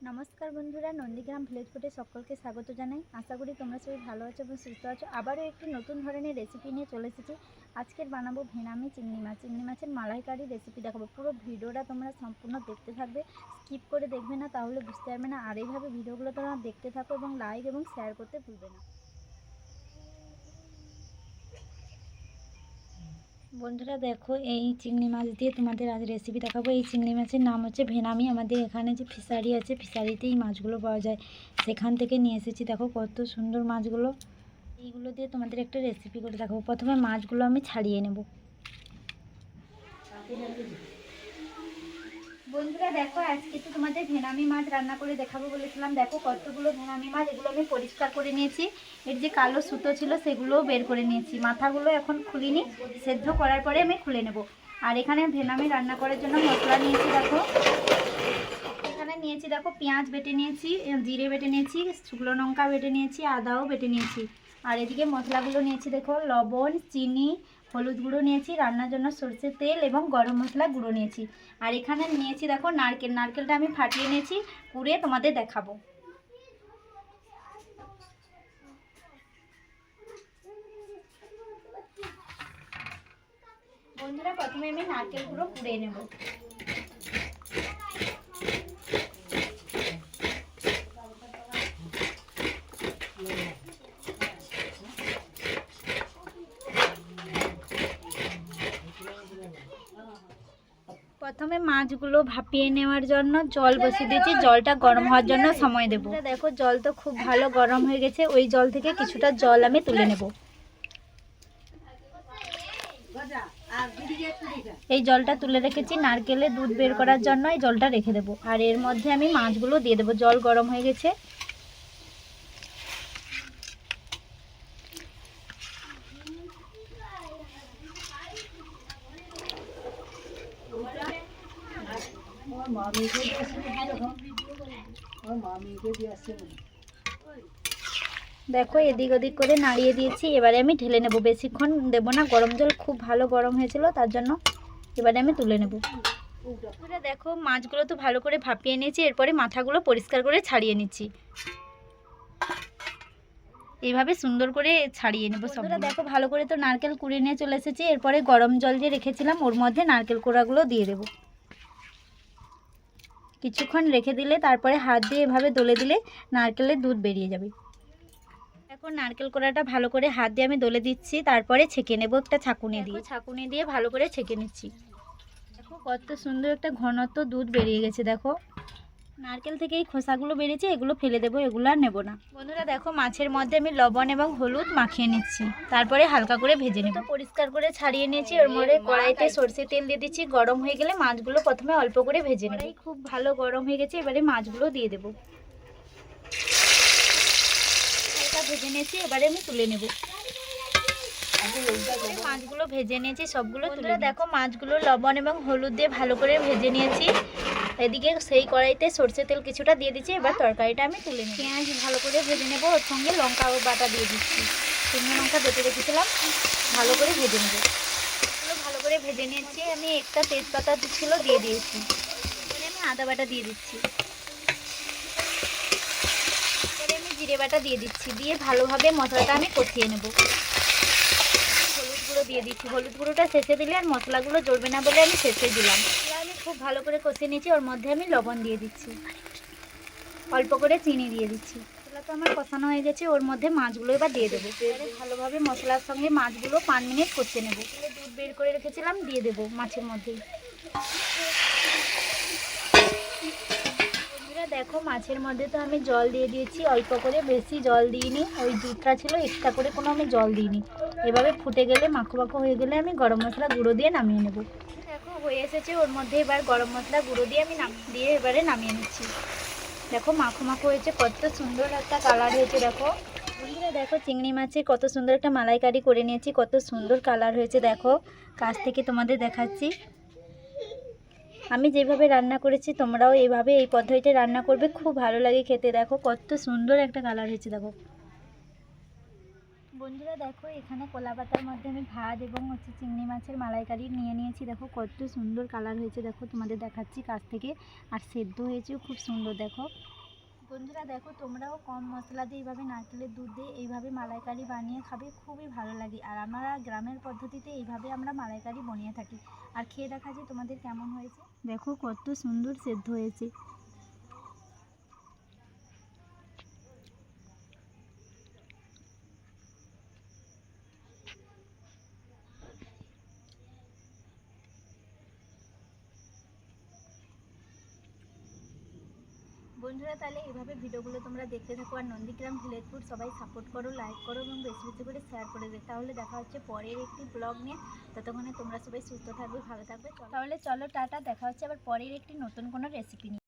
নমস্কার বন্ধুরা, নন্দীগ্রাম ভিলেজ ফুডে সকলকে স্বাগত জানাই। আশা করি তোমরা সবাই ভালো আছো এবং সুস্থ আছো। আবারও একটি নতুন ধরনের রেসিপি নিয়ে চলে এসেছি। আজকের বানাবো ভেনামি চিংড়ি মাছ। চিংড়ি মাছের মালাইকারি রেসিপি দেখাবো। পুরো ভিডিওটা তোমরা সম্পূর্ণ দেখতে থাকবে। স্কিপ করে দেখবে না, তাহলে বুঝতে পারবে না। আর এইভাবে ভিডিওগুলো তোমরা দেখতে থাকো এবং লাইক এবং শেয়ার করতে ভুলবে না। বন্ধুরা দেখো, এই চিংড়ি মাছ দিয়ে তোমাদের আজ রেসিপি দেখাবো। এই চিংড়ি মাছের নাম হচ্ছে ভেনামি। আমাদের এখানে যে ফিশারি আছে, ফিশারিতেই মাছগুলো পাওয়া যায়। সেখান থেকে নিয়ে এসেছি। দেখো কত সুন্দর মাছগুলো। এইগুলো দিয়ে তোমাদের একটা রেসিপি করে দেখাবো। প্রথমে মাছগুলো আমি ছাড়িয়ে নেব। বন্ধুরা, দেখো, আজকে তো তোমাদের ভেনামি মাছ রান্না করে দেখাবো বলেছিলাম। দেখো, কতগুলো ভেনামি মাছ, এগুলো আমি পরিষ্কার করে নিয়েছি। এর যে কালো সুতো ছিল, সেগুলোও বের করে নিয়েছি। মাথাগুলো এখন খুলিনি, সেদ্ধ করার পরে আমি খুলে নেব। আর এখানে ভেনামি রান্না করার জন্য মশলা নিয়েছি, দেখো। নিয়েছি, দেখো পেঁয়াজ বেটে নিয়েছি জিরে বেটে নিয়েছি, শুকনো লঙ্কা বেটে নিয়েছি, আদাও বেটে নিয়েছি। আর এদিকে মশলাগুলো নিয়েছি, দেখো লবণ, চিনি, হলুদ গুঁড়ো নিয়েছি, রান্নার জন্য সরষের তেল এবং গরম মশলা গুঁড়ো নিয়েছি। আর এখানে নিয়েছি, দেখো নারকেল, নারকেলটা আমি ফাটিয়ে নিয়েছি পুড়ে তোমাদের দেখাবো। বন্ধুরা, প্রথমে আমি নারকেল গুঁড়ো পুড়ে নেব। প্রথমে মাছগুলো ভাপিয়ে নেওয়ার জন্য জল বসিয়ে দিয়েছি জলটা গরম হওয়ার জন্য সময় দেব। দেখো জল তো খুব ভালো গরম হয়ে গেছে ওই জল থেকে কিছুটা জল আমি তুলে নেব। এই জলটা তুলে রেখেছি নারকেলে দুধ বের করার জন্য এই জলটা রেখে দেবো। আর এর মধ্যে আমি মাছগুলো দিয়ে দেবো জল গরম হয়ে গেছে। দেখো এদিক ওদিক করে নাড়িয়ে দিয়েছি এবারে আমি ঢেলে নেব। বেশিক্ষণ দেবো না গরম জল খুব ভালো গরম হয়েছিল তার জন্য এবারে আমি তুলে নেব। দেখো মাছগুলো তো ভালো করে ভাপিয়ে নিয়েছি এরপরে মাথাগুলো পরিষ্কার করে ছাড়িয়ে নিচ্ছি। এইভাবে সুন্দর করে ছাড়িয়ে নেব সবগুলো। দেখো ভালো করে তো নারকেল কুড়িয়ে নিয়ে চলে এসেছি এরপরে গরম জল যে রেখেছিলাম ওর মধ্যে নারকেল কোড়াগুলো দিয়ে দেবো। কিছুক্ষণ রেখে দিলে তারপরে হাত দিয়ে এভাবে দলে দিলে নারকেলের দুধ বেরিয়ে যাবে। এখন নারকেল কোড়াটা ভালো করে হাত দিয়ে আমি দলে দিচ্ছি তারপরে ছেঁকে নেব একটা ছাকুনি দিয়ে। ছাকুনি দিয়ে ভালো করে ছেঁকে নিচ্ছি। দেখো কত সুন্দর একটা ঘনত্ব দুধ বেরিয়ে গেছে দেখো। নারকেল থেকে এই খোসাগুলো বেরিয়েছে এগুলো ফেলে দেবো এগুলো আর নেব না। বন্ধুরা দেখো মাছের মধ্যে আমি লবণ এবং হলুদ মাখিয়ে নিচ্ছি। তারপরে হালকা করে ভেজে নেব। পরিষ্কার করে ছাড়িয়ে নিয়েছি ওর মধ্যে কড়াইতে সর্ষে তেল দিয়ে দিচ্ছি। গরম হয়ে গেলে মাছগুলো প্রথমে অল্প করে ভেজে নেব। খুব ভালো গরম হয়ে গেছে এবারে মাছগুলো দিয়ে দেবো। হালকা ভেজে নিয়েছি এবারে আমি তুলে নেব। মাছগুলো ভেজে নিয়েছি সবগুলো তুলে দেখো মাছগুলো লবণ এবং হলুদ দিয়ে ভালো করে ভেজে নিয়েছি। এদিকে সেই কড়াইতে সর্ষে তেল কিছুটা দিয়ে দিচ্ছি এবার তরকারিটা আমি তুলে নিই পেঁয়াজ ভালো করে ভেজে নেব ওর সঙ্গে লঙ্কা ও বাটা দিয়ে দিচ্ছি। শুকনো লঙ্কা বেটে রেখেছিলাম ভালো করে ভেজে নেব। ভালো করে ভেজে নিয়েছি আমি একটা তেজপাতা ছিল দিয়ে দিয়েছি আমি আদা বাটা দিয়ে দিচ্ছি। আমি জিরে বাটা দিয়ে দিচ্ছি দিয়ে ভালোভাবে মশলাটা আমি কষিয়ে নেব। হলুদ গুঁড়ো দিয়ে দিচ্ছি হলুদ গুঁড়োটা শেষে দিলে আর মশলাগুলো জ্বলবে না বলে আমি শেষে দিলাম। খুব ভালো করে কষিয়ে নিয়েছি, ওর মধ্যে আমি লবণ দিয়ে দিচ্ছি। অল্প করে চিনি দিয়ে দিচ্ছি। মশলা তো আমার কষানো হয়ে গেছে, ওর মধ্যে মাছগুলো এবার দিয়ে দেবো। ভালোভাবে মশলার সঙ্গে মাছগুলো পাঁচ মিনিট কষিয়ে নেব। দুধ বের করে রেখেছিলাম, দিয়ে দেবো মাছের বন্ধুরা, দেখো, মাছের মধ্যে তো আমি জল দিয়ে দিয়েছি, অল্প করে বেশি জল দিইনি। ওই দুধটা ছিল এক্সট্রা করে কোনো আমি জল দিইনি। এভাবে ফুটে গেলে মাখো মাখো হয়ে গেলে আমি গরম মশলা গুঁড়ো দিয়ে নামিয়ে নেব। হয়ে এসেছে, ওর মধ্যে এবার গরম মশলা গুঁড়ো দিয়ে আমি নাম, দিয়ে এবারে নামিয়ে নিচ্ছি। দেখো, মাখো মাখো হয়েছে, কত সুন্দর একটা কালার হয়েছে, দেখো। বন্ধুরা, দেখো, চিংড়ি মাছের কত সুন্দর একটা মালাইকারি করে নিয়েছি, কত সুন্দর কালার হয়েছে, দেখো। কাছ থেকে তোমাদের দেখাচ্ছি। আমি যেভাবে রান্না করেছি, তোমরাও এইভাবে এই পদ্ধতিতে রান্না করবে, খুব ভালো লাগে খেতে, দেখো। কত সুন্দর একটা কালার হয়েছে, দেখো। বন্ধুরা দেখো, এখানে কলা পাতার মধ্যে আমি ভাত এবং হচ্ছে চিংড়ি মাছের মালাইকারি নিয়ে নিয়েছি। দেখো, কত সুন্দর কালার হয়েছে। দেখো, তোমাদের দেখাচ্ছি কাছ থেকে। আর সেদ্ধ হয়েছেও খুব সুন্দর, দেখো। বন্ধুরা দেখো, তোমরাও কম মশলা দিয়ে এইভাবে নারকেলের দুধ দিয়ে এইভাবে মালাইকারি বানিয়ে খাবে, খুবই ভালো লাগে। আর আমরা গ্রামের পদ্ধতিতে এইভাবে আমরা মালাইকারি বানিয়ে থাকি। আর খেয়ে দেখা যে তোমাদের কেমন হয়েছে। দেখো, কত সুন্দর সেদ্ধ হয়েছে। বন্ধুরা, তাহলে এইভাবে ভিডিওগুলো তোমরা দেখতে থাকো আর নন্দীগ্রাম ভিলেজপুর সবাই সাপোর্ট করো লাইক করো এবং বেশি বেশি করে শেয়ার করে দেবে তাহলে দেখা হচ্ছে পরের একটি ব্লগ নিয়ে। ততক্ষণে তোমরা সবাই সুস্থ থাকবে, ভালো থাকবে। তাহলে চলো, টাটা। দেখা হচ্ছে আবার পরের একটি নতুন কোনো রেসিপি নিয়ে।